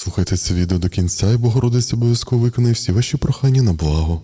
Слухайте це відео до кінця, і Богородець обов'язково виконає всі ваші прохання на благо.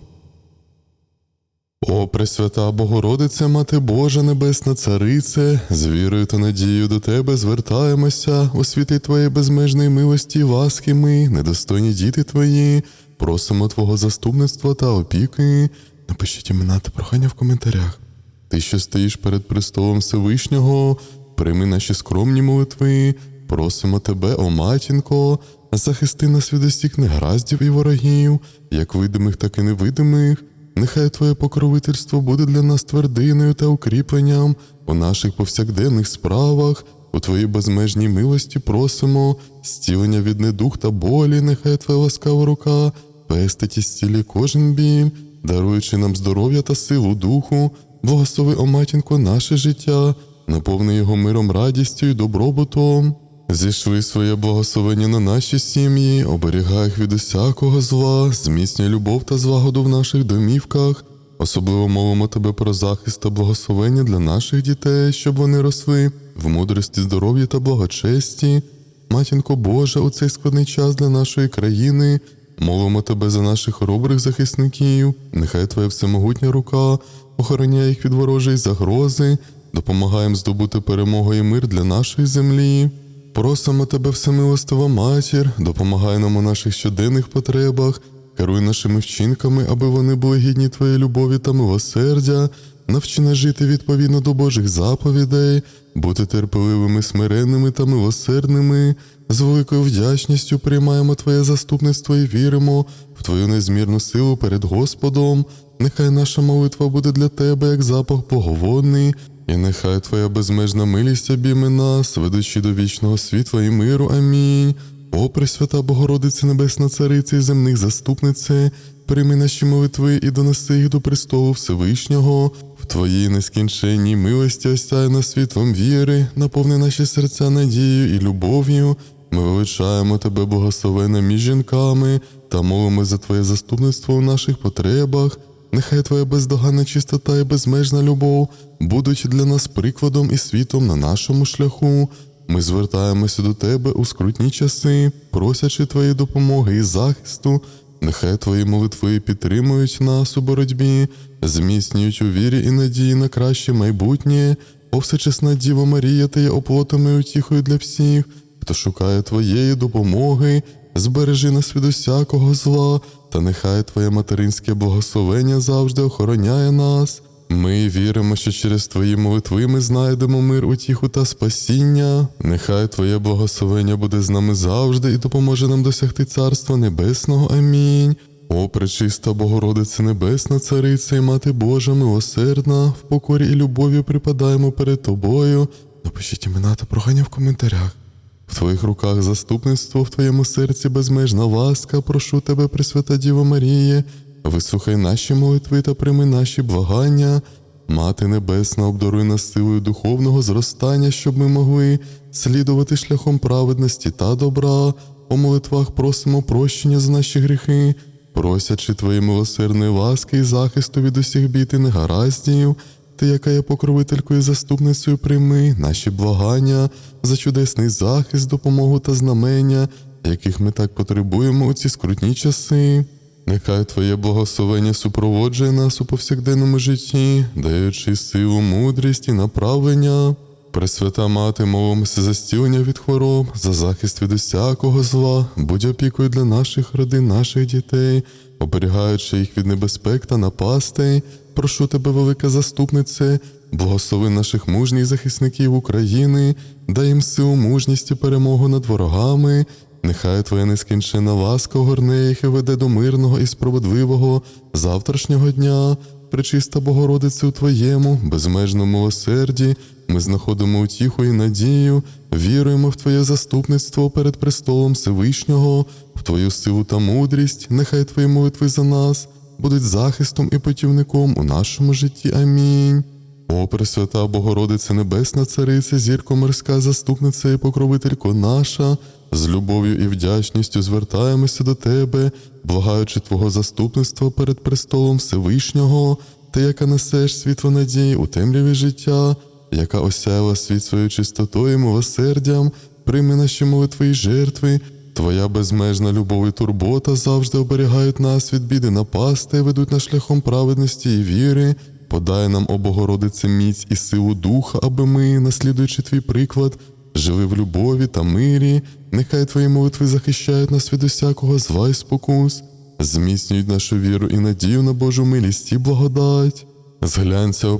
О, Пресвята Богородице, Мати Божа Небесна Царице, з вірою та надією до Тебе звертаємося, у світи Твоєї безмежної милості ласки ми, недостойні діти Твої, просимо Твого заступництва та опіки. Напишіть імена та прохання в коментарях. Ти, що стоїш перед престолом Всевишнього, прийми наші скромні молитви, просимо тебе, о матінко, захисти нас від усіх негараздів і ворогів, як видимих, так і невидимих. Нехай Твоє покровительство буде для нас твердиною та укріпленням у наших повсякденних справах. У Твоїй безмежній милості просимо зцілення від недух та болі, нехай Твоя ласкава рука пестить і зцілі кожен біль, даруючи нам здоров'я та силу духу, благослови, о матінко, наше життя, наповни його миром, радістю і добробутом. Зійшли своє благословення на наші сім'ї, оберігай їх від усякого зла, зміцнюй любов та злагоду в наших домівках. Особливо молимо тебе про захист та благословення для наших дітей, щоб вони росли в мудрості, здоров'ї та благочесті. Матінко Божа, у цей складний час для нашої країни. Молимо тебе за наших хоробрих захисників. Нехай твоя всемогутня рука охороняє їх від ворожої загрози, допомагає їм здобути перемогу і мир для нашої землі. Просимо тебе, всемилостива матір, допомагай нам у наших щоденних потребах, керуй нашими вчинками, аби вони були гідні твоєї любові та милосердя, навчи нас жити відповідно до Божих заповідей, бути терпеливими, смиренними та милосердними. З великою вдячністю приймаємо Твоє заступництво і віримо в Твою незмірну силу перед Господом. Нехай наша молитва буде для Тебе як запах поговонний, і нехай Твоя безмежна милість обійме нас, ведучи до вічного світла і миру. Амінь. О, Пресвята Богородице Небесна Царице і земних заступнице, прийми наші молитви і донеси їх до престолу Всевишнього. В Твоїй нескінченній милості осяй нас світлом віри, наповни наші серця надією і любов'ю. Ми величаємо Тебе, благословена між жінками, та молимо за Твоє заступництво у наших потребах. Нехай Твоя бездоганна чистота і безмежна любов будуть для нас прикладом і світом на нашому шляху. Ми звертаємося до Тебе у скрутні часи, просячи Твоєї допомоги і захисту. Нехай Твої молитви підтримують нас у боротьбі, зміцнюють у вірі і надії на краще майбутнє. О всечесна Діва Марія, Ти є оплотом і утіхою для всіх, хто шукає Твоєї допомоги, збережи нас від усякого зла, та нехай Твоє материнське благословення завжди охороняє нас. Ми віримо, що через Твої молитви ми знайдемо мир, утіху та спасіння. Нехай Твоє благословення буде з нами завжди і допоможе нам досягти Царства Небесного. Амінь. О, пречиста Богородице Небесна, Цариця і Мати Божа, милосердна, в покорі і любові припадаємо перед Тобою. Напишіть імена та прохання в коментарях. В Твоїх руках заступництво, в Твоєму серці безмежна ласка, прошу Тебе, Пресвята Діво Маріє, вислухай наші молитви та прийми наші благання. Мати Небесна, обдаруй нас силою духовного зростання, щоб ми могли слідувати шляхом праведності та добра. У молитвах просимо прощення за наші гріхи, просячи Твої милосердної ласки і захисту від усіх бід і негараздів. Ти, яка є покровителькою і заступницею, прийми наші благання за чудесний захист, допомогу та знамення, яких ми так потребуємо у ці скрутні часи. Нехай Твоє благословення супроводжує нас у повсякденному житті, даючи силу, мудрість і направлення. Пресвята мати, молимося за стілення від хвороб, за захист від усякого зла, будь опікою для наших родин, наших дітей, оберігаючи їх від небезпек та напастей. Прошу тебе, велика заступнице, благослови наших мужніх захисників України, дай їм силу, мужність і перемогу над ворогами. Нехай Твоя нескінчена ласка огорне їх і веде до мирного і справедливого завтрашнього дня. Пречиста Богородице у Твоєму, безмежному милосерді, ми знаходимо утіху і надію, віруємо в Твоє заступництво перед престолом Всевишнього, в Твою силу та мудрість, нехай Твої молитви за нас будуть захистом і путівником у нашому житті. Амінь. О, Пресвята Богородице Небесна Цариця, зірко морська заступниця і покровителько наша, з любов'ю і вдячністю звертаємося до Тебе, благаючи Твого заступництва перед престолом Всевишнього, Ти, яка несеш світло надії у темряві життя, яка осяяла світ своєю чистотою і милосердям, прийми наші молитви і жертви, Твоя безмежна любов і турбота завжди оберігають нас від біди напасти, ведуть нас шляхом праведності і віри. Подай нам, о Богородице, міць і силу духа, аби ми, наслідуючи твій приклад, жили в любові та мирі. Нехай твої молитви захищають нас від усякого зла і спокус, зміцнюють нашу віру і надію на Божу милість і благодать. Зглянься, о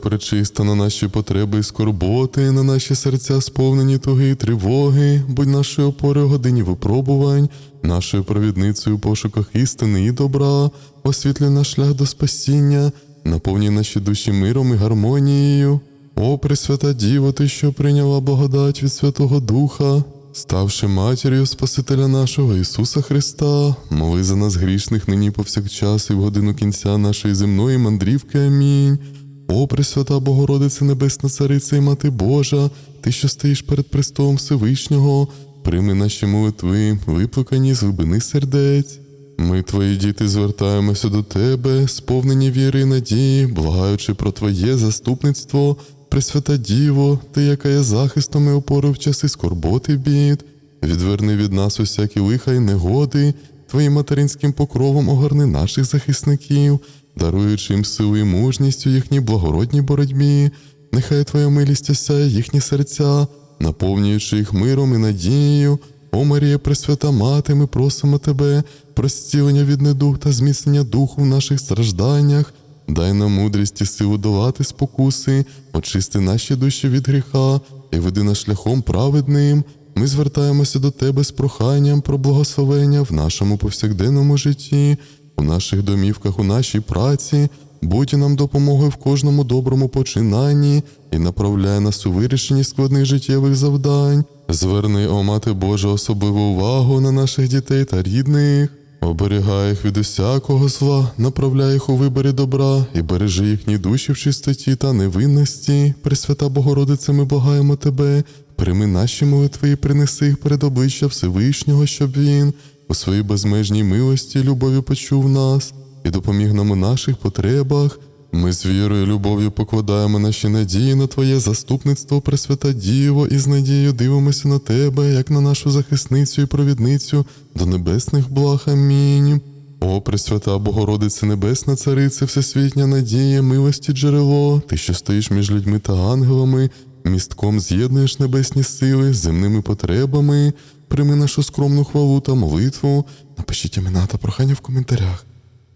на наші потреби і скорботи, на наші серця сповнені туги і тривоги, будь нашою опорою годині випробувань, нашою провідницею у пошуках істини і добра, освітлюй наш шлях до спасіння, наповнюй наші душі миром і гармонією. О, Пресвята Діво, ти, що прийняла благодать від Святого Духа, ставши матір'ю Спасителя нашого Ісуса Христа, моли за нас грішних нині повсякчас і в годину кінця нашої земної мандрівки. Амінь. О, Пресвята Богородице Небесна Цариця і Мати Божа, ти, що стоїш перед престолом Всевишнього, прийми наші молитви, виплакані з глибини сердець. Ми, твої діти, звертаємося до тебе, сповнені віри і надії, благаючи про Твоє заступництво, Пресвята Діво, ти, яка є захистом і опорою в часи скорботи бід, відверни від нас усякі лиха й негоди, Твоїм материнським покровом огорни наших захисників, даруючи їм силу і мужність їхній благородній боротьбі. Нехай Твоя милість осяє їхні серця, наповнюючи їх миром і надією. О Марія, Пресвята Мати, ми просимо Тебе про зцілення від недуг та зміцнення духу в наших стражданнях. Дай нам мудрість і силу долати спокуси, очисти наші душі від гріха і веди нас шляхом праведним. Ми звертаємося до Тебе з проханням про благословення в нашому повсякденному житті, у наших домівках, у нашій праці. Будь нам допомогою в кожному доброму починанні і направляй нас у вирішенні складних життєвих завдань. Зверни, о Мати Божа, особливу увагу на наших дітей та рідних. Оберігай їх від усякого зла, направляй їх у виборі добра і бережи їхні душі в чистоті та невинності. Пресвята Богородице, ми благаємо Тебе, прийми наші молитви і принеси їх перед обличчя Всевишнього, щоб Він у своїй безмежній милості любові почув нас і допоміг нам у наших потребах. Ми з вірою і любов'ю покладаємо наші надії на Твоє заступництво, Пресвята Діво, і з надією дивимося на Тебе, як на нашу захисницю і провідницю до небесних благ. Амінь. О, Пресвята Богородице Небесна Царице, всесвітня надія, милості джерело, ти, що стоїш між людьми та ангелами, містком з'єднуєш небесні сили з земними потребами, прийми нашу скромну хвалу та молитву. Напишіть імена та прохання в коментарях.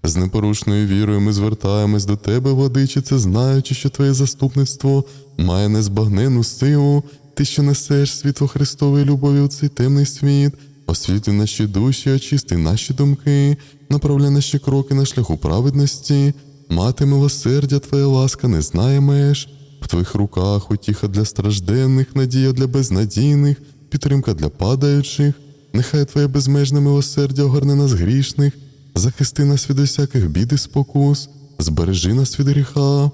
З непорушною вірою ми звертаємось до тебе, владичице, знаючи, що твоє заступництво має незбагненну силу, ти, що несеш світло Христової любові у цей темний світ, освітлюй наші душі, очисти наші думки, направляй наші кроки на шляху праведності, мати милосердя, твоя ласка не знає меж. В твоїх руках утіха для стражденних, надія для безнадійних, підтримка для падаючих. Нехай твоє безмежне милосердя огорне нас грішних, захисти нас від усяких бід і спокус, збережи нас від гріха.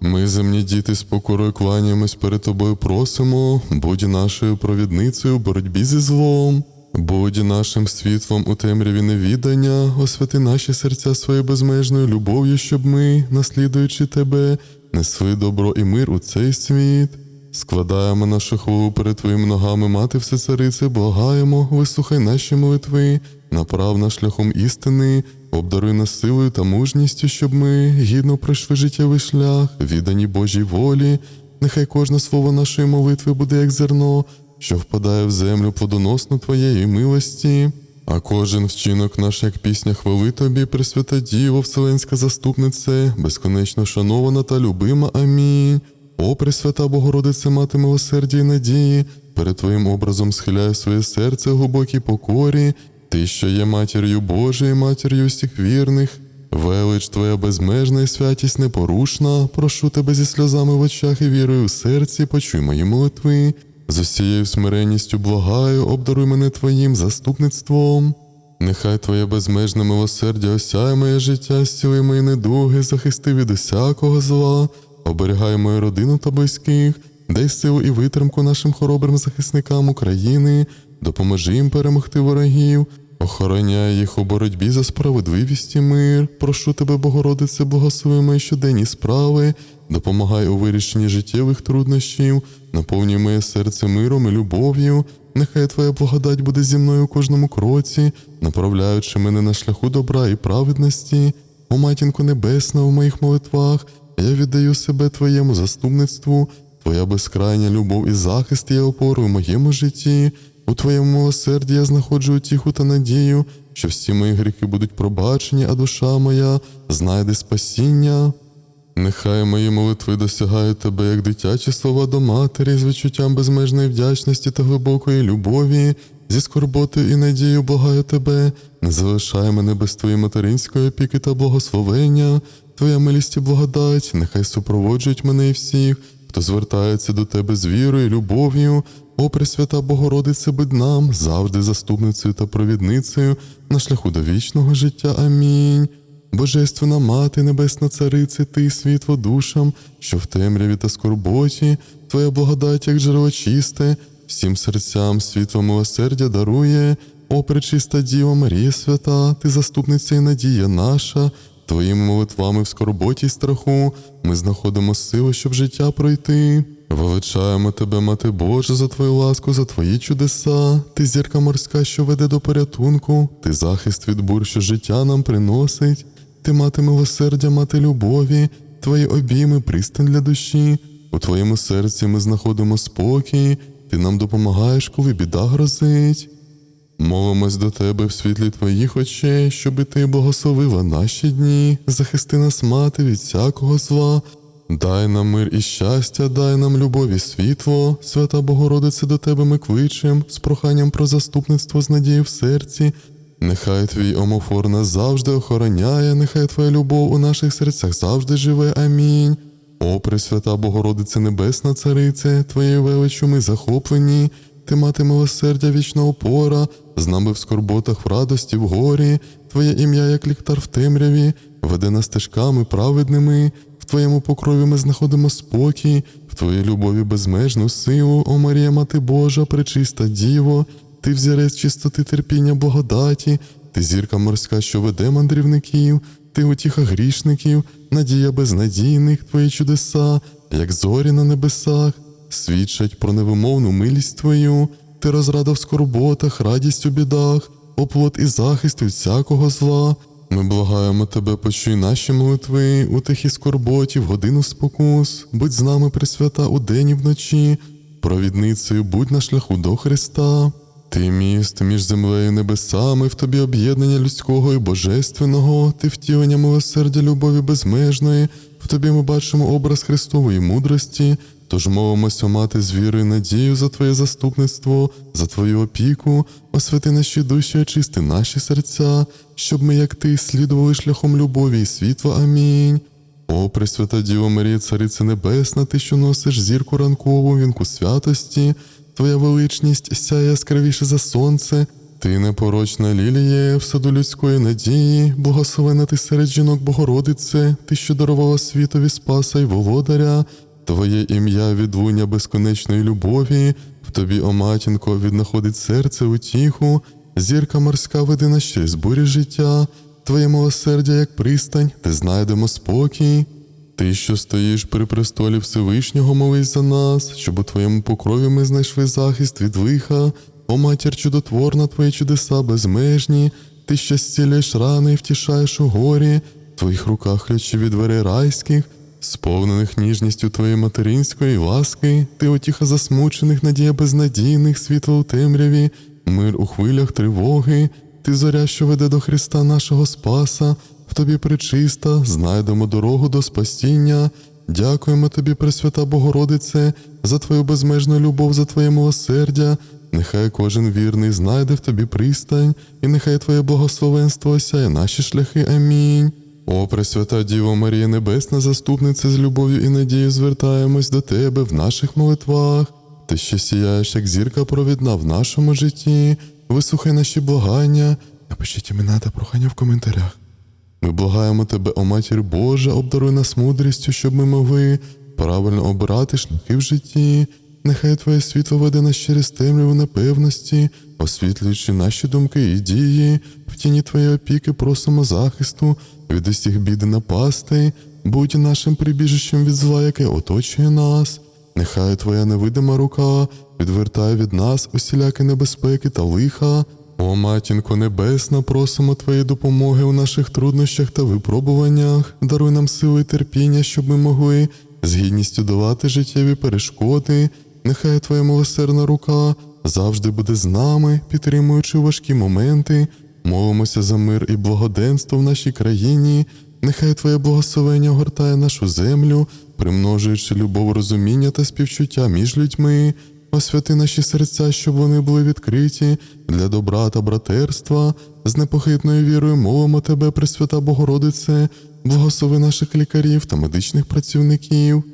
Ми, земні діти, з покорою кланяємось перед тобою, просимо, будь нашою провідницею в боротьбі зі злом, будь нашим світлом у темряві невідання, освяти наші серця своєю безмежною любов'ю, щоб ми, наслідуючи тебе, несли добро і мир у цей світ. Складаємо нашу хвалу перед твоїми ногами, мати всецарице, благаємо, вислухай наші молитви, направ нас шляхом істини, обдаруй нас силою та мужністю, щоб ми гідно пройшли життєвий шлях, віддані Божій волі. Нехай кожне слово нашої молитви буде як зерно, що впадає в землю плодоносну твоєї милості. А кожен вчинок наш, як пісня хвали тобі, Пресвята Діво, Вселенська заступнице, безконечно шанована та любима. Амінь. О, Пресвята Богородице, мати милосердя і надії, перед Твоїм образом схиляю своє серце в глибокій покорі, Ти, що є матір'ю Божою, матір'ю всіх вірних, велич Твоя безмежна і святість непорушна, прошу Тебе зі сльозами в очах і вірою в серці, почуй мої молитви, з усією смиренністю благаю, обдаруй мене Твоїм заступництвом. Нехай Твоє безмежне милосердя осяє моє життя, зціли мої недуги, захисти від усякого зла, оберігай мою родину та близьких, дай силу і витримку нашим хоробрим захисникам України, допоможи їм перемогти ворогів, Охороняй їх у боротьбі за справедливість і мир. Прошу тебе, Богородице, благослови мої щоденні справи, допомагай у вирішенні життєвих труднощів, наповнюй моє серце миром і любов'ю. Нехай Твоя благодать буде зі мною у кожному кроці, направляючи мене на шляху добра і праведності. О матінко Небесна, у моїх молитвах я віддаю себе Твоєму заступництву, Твоя безкрайня любов і захист є опорою в моєму житті. У Твоєму милосерді я знаходжу утіху та надію, що всі мої гріхи будуть пробачені, а душа моя знайде спасіння. Нехай мої молитви досягають тебе, як дитячі слова до матері, з відчуттям безмежної вдячності та глибокої любові, зі скорботою і надією благаю тебе, не залишай мене без твоєї материнської опіки та благословення, твоя милість і благодать, нехай супроводжують мене і всіх, хто звертається до тебе з вірою і любов'ю. О, Пресвята Богородице, будь нам, завжди заступницею та провідницею на шляху до вічного життя. Амінь. Божественна мати, небесна царице, ти світло душам, що в темряві та скорботі, твоя благодать, як джерело чисте, всім серцям світло милосердя дарує. О, пречиста Діва Марія свята, ти заступниця і надія наша. Твоїми молитвами в скорботі й страху ми знаходимо силу, щоб життя пройти. Величаємо тебе, Мати Божа, за твою ласку, за твої чудеса. Ти зірка морська, що веде до порятунку, ти захист від бур, що життя нам приносить. Ти мати милосердя, мати любові, твої обійми пристань для душі. У твоєму серці ми знаходимо спокій, ти нам допомагаєш, коли біда грозить. Молимось до тебе в світлі твоїх очей, щоби ти благословила наші дні, захисти нас, мати, від всякого зла. Дай нам мир і щастя, дай нам любов і світло, свята Богородице, до тебе ми кличем, з проханням про заступництво з надією в серці. Нехай твій омофор нас завжди охороняє, нехай твоя любов у наших серцях завжди живе. Амінь. О, Пресвята Богородице Небесна Царице, Твоєю величю ми захоплені, ти мати милосердя, вічна опора, з нами в скорботах, в радості, в горі, Твоє ім'я, як ліктар в темряві, веде нас стежками праведними, в Твоєму покрові ми знаходимо спокій, в Твоїй любові безмежну силу, о Марія, Мати Божа, пречиста Діво, ти взірець чистоти терпіння благодаті, ти зірка морська, що веде мандрівників, ти утіха грішників, надія безнадійних, твої чудеса, як зорі на небесах, свідчать про невимовну милість твою, ти розрада в скорботах, радість у бідах, оплот і захист від всякого зла. Ми благаємо тебе, почуй наші молитви, у тихій скорботі, в годину спокус, будь з нами, Пресвята, удень і вночі, провідницею будь на шляху до Христа. Ти міст між землею і небесами, в тобі об'єднання людського і божественного, ти втілення милосердя любові безмежної, в тобі ми бачимо образ Христової мудрості, тож молимося мати з вірою надію за Твоє заступництво, за Твою опіку, освяти наші душі, очисти наші серця, щоб ми, як ти, слідували шляхом любові і світла. Амінь. О, Пресвята Діво Марія, Цариця Небесна, ти, що носиш зірку ранкову, вінку святості, Твоя величність сяє яскравіше за сонце, ти непорочна ліліє в саду людської надії, благословена ти серед жінок Богородице, ти, що дарувала світові спаса й володаря, Твоє ім'я відлуння безконечної любові, в тобі, о матінко, віднаходить серце утіху, зірка морська веде нас через бурі життя, Твоє милосердя, як пристань, де знайдемо спокій. Ти, що стоїш при престолі Всевишнього, молись за нас, щоб у твоєму покрові ми знайшли захист від лиха, о матір чудотворна, твої чудеса безмежні, ти, що зціляєш рани і втішаєш у горі, в твоїх руках ключі від дверей райських, сповнених ніжністю твоєї материнської ласки, ти утіха засмучених, надія безнадійних, світло у темряві, мир у хвилях тривоги, ти зоря, що веде до Христа нашого Спаса, в тобі причиста, знайдемо дорогу до спасіння. Дякуємо тобі, Пресвята Богородице, за твою безмежну любов, за твоє милосердя. Нехай кожен вірний знайде в тобі пристань, і нехай Твоє благословенство осяє наші шляхи. Амінь. О, Пресвята Діво Марія Небесна, заступниця з любов'ю і надією звертаємось до Тебе в наших молитвах. Ти що сіяєш, як зірка провідна в нашому житті. Вислухай наші благання. Напишіть імена та прохання в коментарях. Ми благаємо тебе, о матір Божа, обдаруй нас мудрістю, щоб ми могли правильно обирати шляхи в житті. Нехай Твоє світло веде нас через темряву непевності, освітлюючи наші думки і дії, в тіні Твоєї опіки просимо захисту від усіх бід і напастей, будь нашим прибіжищем від зла, яке оточує нас. Нехай Твоя невидима рука відвертає від нас усілякі небезпеки та лиха. О, матінко небесна, просимо Твоєї допомоги у наших труднощах та випробуваннях. Даруй нам сили і терпіння, щоб ми могли з гідністю долати життєві перешкоди. Нехай Твоя милосердна рука завжди буде з нами, підтримуючи важкі моменти. Молимося за мир і благоденство в нашій країні. Нехай Твоє благословення огортає нашу землю, примножуючи любов, розуміння та співчуття між людьми. Освяти наші серця, щоб вони були відкриті для добра та братерства. З непохитною вірою молимо Тебе, Пресвята Богородице, благослови наших лікарів та медичних працівників.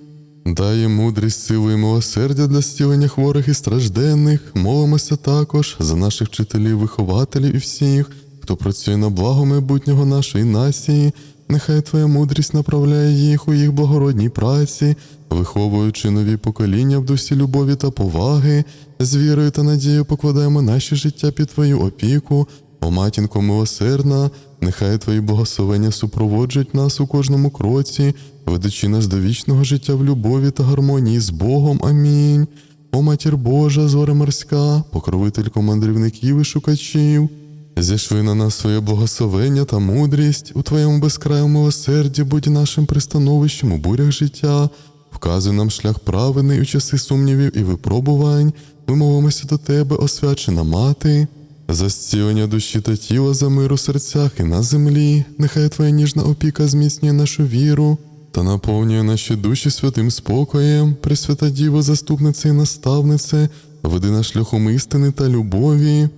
Їм мудрість, силу і милосердя для зцілення хворих і стражденних. Молимося також за наших вчителів, вихователів і всіх, хто працює на благо майбутнього нашої нації. Нехай Твоя мудрість направляє їх у їх благородній праці, виховуючи нові покоління в дусі любові та поваги, з вірою та надією покладаємо наші життя під Твою опіку. О матінко милосердна, нехай Твої благословення супроводжують нас у кожному кроці, ведучи нас до вічного життя в любові та гармонії з Богом. Амінь. О матір Божа, зоре морська, покровителько мандрівників і шукачів. Зійшли на нас своє благословення та мудрість, у Твоєму безкраю милосерді будь нашим пристановищем у бурях життя, вказуй нам шлях праведний у часи сумнівів і випробувань. Ми молимося до Тебе, освячена мати, за зцілення душі та тіла, за мир у серцях і на землі. Нехай Твоя ніжна опіка зміцнює нашу віру та наповнює наші душі святим спокоєм, Пресвята Діво, заступниця і наставнице, веди на шляхом істини та любові.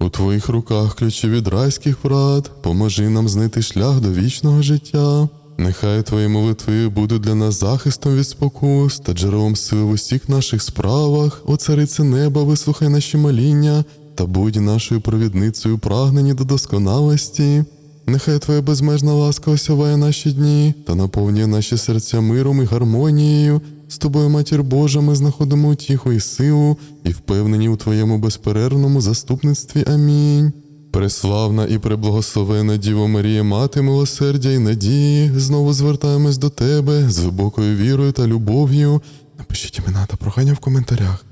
У твоїх руках ключі від райських врат, поможи нам знайти шлях до вічного життя. Нехай твої молитви будуть для нас захистом від спокус та джерелом сили в усіх наших справах, о царице неба, вислухай наші моління та будь нашою провідницею прагнені до досконалості. Нехай Твоя безмежна ласка осяває наші дні та наповнює наші серця миром і гармонією. З тобою, матір Божа, ми знаходимо утіху і силу, і впевнені у Твоєму безперервному заступництві. Амінь. Преславна і преблагословена Діво Марія, мати милосердя і надії, знову звертаємось до Тебе з глибокою вірою та любов'ю. Напишіть імена та прохання в коментарях.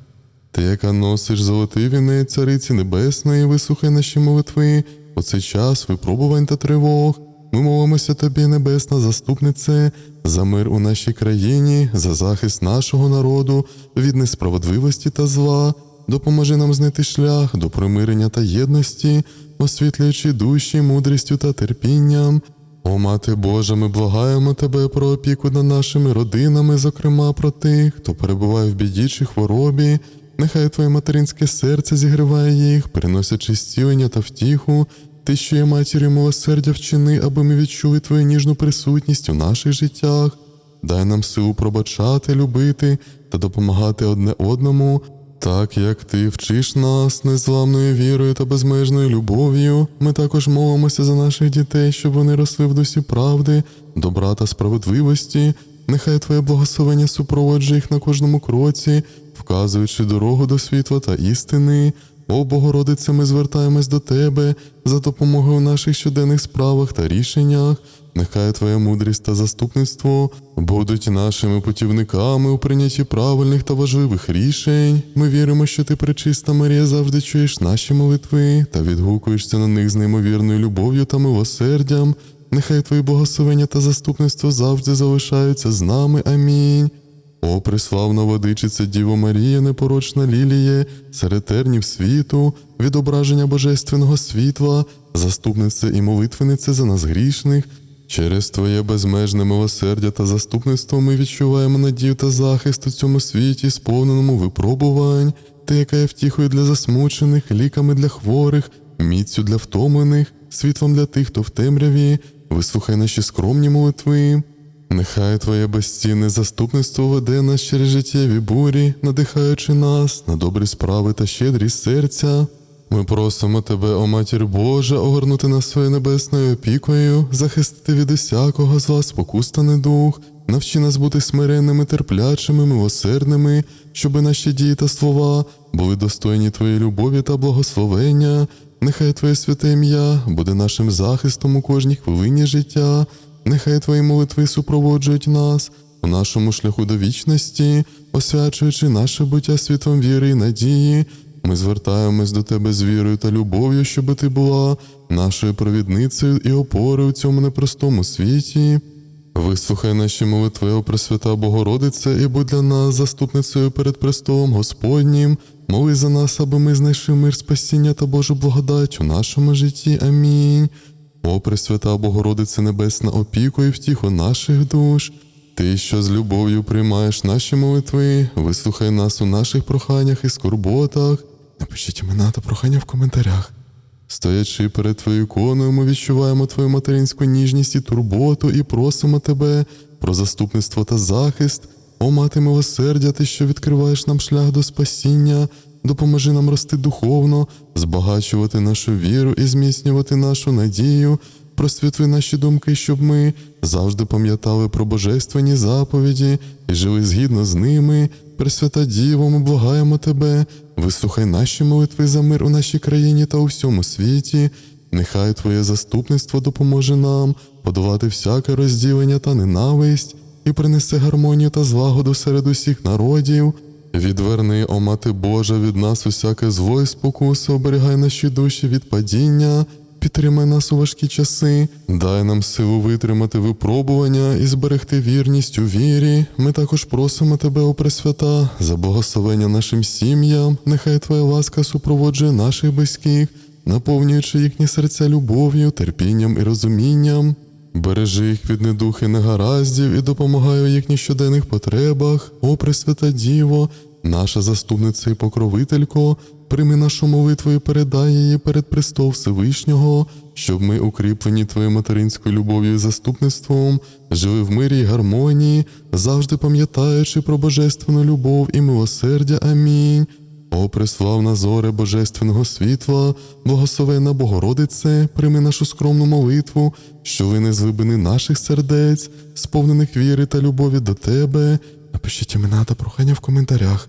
Ти, яка носиш золотий вінець цариці небесної, вислухай наші молитви. У цей час випробувань та тривог. Ми молимося тобі, небесна заступнице, за мир у нашій країні, за захист нашого народу від несправедливості та зла. Допоможи нам знайти шлях до примирення та єдності, освітлюючи душі мудрістю та терпінням. О, Мати Божа, ми благаємо Тебе про опіку над нашими родинами, зокрема про тих, хто перебуває в біді чи хворобі. Нехай Твоє материнське серце зігріває їх, приносячи зцілення та втіху. Ти, що є матір'ю милосердя вчини, аби ми відчули Твою ніжну присутність у наших життях. Дай нам силу пробачати, любити та допомагати одне одному, так як ти вчиш нас незламною вірою та безмежною любов'ю. Ми також молимося за наших дітей, щоб вони росли в дусі правди, добра та справедливості. Нехай Твоє благословення супроводжує їх на кожному кроці, вказуючи дорогу до світла та істини. О Богородице, ми звертаємось до Тебе за допомогою у наших щоденних справах та рішеннях. Нехай Твоя мудрість та заступництво будуть нашими путівниками у прийнятті правильних та важливих рішень. Ми віримо, що ти, пречиста Марія, завжди чуєш наші молитви та відгукуєшся на них з неймовірною любов'ю та милосердям. Нехай Твої благословення та заступництво завжди залишаються з нами. Амінь. О, приславна водичиця Діво Марія, непорочна ліліє, серед тернів світу, відображення божественного світла, заступниця і молитвениця за нас грішних. Через Твоє безмежне милосердя та заступництво ми відчуваємо надію та захист у цьому світі, сповненому випробувань, ти, яка є втіхою для засмучених, ліками для хворих, міцю для втомлених, світлом для тих, хто в темряві. Вислухай наші скромні молитви. Нехай Твоє безцінне заступництво веде нас через життєві бурі, надихаючи нас на добрі справи та щедрість серця. Ми просимо тебе, о матір Божа, огорнути нас своєю небесною опікою, захистити від усякого зла спокустаний дух, навчи нас бути смиренними, терплячими, милосердними, щоби наші дії та слова були достойні Твоєї любові та благословення. Нехай Твоє святе ім'я буде нашим захистом у кожній хвилині життя. Нехай Твої молитви супроводжують нас у нашому шляху до вічності, освячуючи наше буття світом віри і надії. Ми звертаємось до Тебе з вірою та любов'ю, щоб Ти була нашою провідницею і опорою у цьому непростому світі. Вислухай наші молитви, о Пресвята Богородице, і будь для нас заступницею перед престолом Господнім. Моли за нас, аби ми знайшли мир спасіння та Божу благодать у нашому житті. Амінь. О Пресвята Богородице Небесна, опіку і втіху наших душ. Ти, що з любов'ю приймаєш наші молитви, вислухай нас у наших проханнях і скорботах. Напишіть імена та прохання в коментарях. Стоячи перед твоєю іконою, ми відчуваємо твою материнську ніжність і турботу і просимо тебе про заступництво та захист. О, мати милосердя, ти, що відкриваєш нам шлях до спасіння, допоможи нам рости духовно, збагачувати нашу віру і зміцнювати нашу надію. Просвітли наші думки, щоб ми завжди пам'ятали про божественні заповіді і жили згідно з ними. Пресвята Діво, ми благаємо тебе, вислухай наші молитви за мир у нашій країні та у всьому світі. Нехай Твоє заступництво допоможе нам подолати всяке розділення та ненависть і принесе гармонію та злагоду серед усіх народів. Відверни, о Мати Божа, від нас усяке зло і спокуси, оберігай наші душі від падіння. Підтримай нас у важкі часи, дай нам силу витримати випробування і зберегти вірність у вірі. Ми також просимо тебе, о Пресвята, за благословення нашим сім'ям. Нехай Твоя ласка супроводжує наших близьких, наповнюючи їхні серця любов'ю, терпінням і розумінням. Бережи їх від недух і негараздів і допомагай у їхніх щоденних потребах, о Пресвята Діво, наша заступниця і покровителько, прийми нашу молитву і передай її перед престол Всевишнього, щоб ми, укріплені Твоєю материнською любов'ю і заступництвом, жили в мирі й гармонії, завжди пам'ятаючи про божественну любов і милосердя. Амінь. О, преславна зоре Божественного світла, благословенна Богородице, прийми нашу скромну молитву, що лине з глибини наших сердець, сповнених віри та любові до Тебе. Напишіть імена та прохання в коментарях.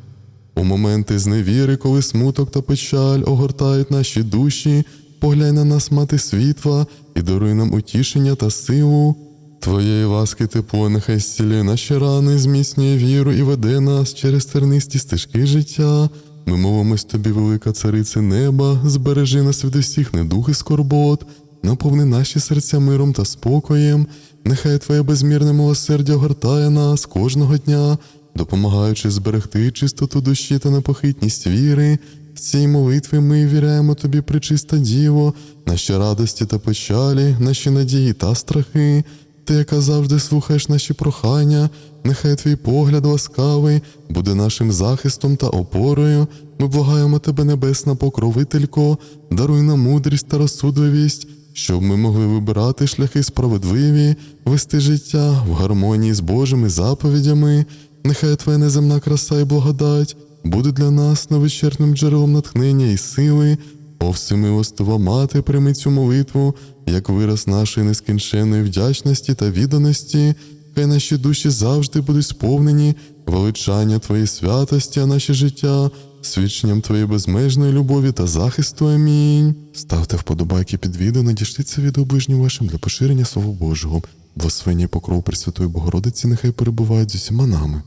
У моменти зневіри, коли смуток та печаль огортають наші душі, поглянь на нас, мати світла, і даруй нам утішення та силу. Твоєї ласки тепло нехай зцілює наші рани, зміцнює віру і веде нас через тернисті стежки життя. Ми молимось тобі, велика царице неба, збережи нас від усіх недух і скорбот, наповни наші серця миром та спокоєм. Нехай Твоє безмірне милосердя огортає нас кожного дня, допомагаючи зберегти чистоту душі та непохитність віри. В цій молитві ми віряємо тобі, причиста Діво, наші радості та печалі, наші надії та страхи. Ти, яка завжди слухаєш наші прохання, нехай твій погляд ласкавий буде нашим захистом та опорою. Ми благаємо тебе, небесна покровителько, даруй нам мудрість та розсудливість, щоб ми могли вибирати шляхи справедливі, вести життя в гармонії з Божими заповідями. Нехай твоя неземна краса і благодать буде для нас невичерпним джерелом натхнення і сили. О всемилостива мати, прийми цю молитву, як вираз нашої нескінченної вдячності та відданості, хай наші душі завжди будуть сповнені величання Твоєї святості, а наше життя свідченням Твоєї безмежної любові та захисту. Амінь. Ставте вподобайки під відео, надішліть це відео ближнім вашим для поширення Слова Божого. Благословення і покров Пресвятої Богородиці нехай перебувають з усіма нами.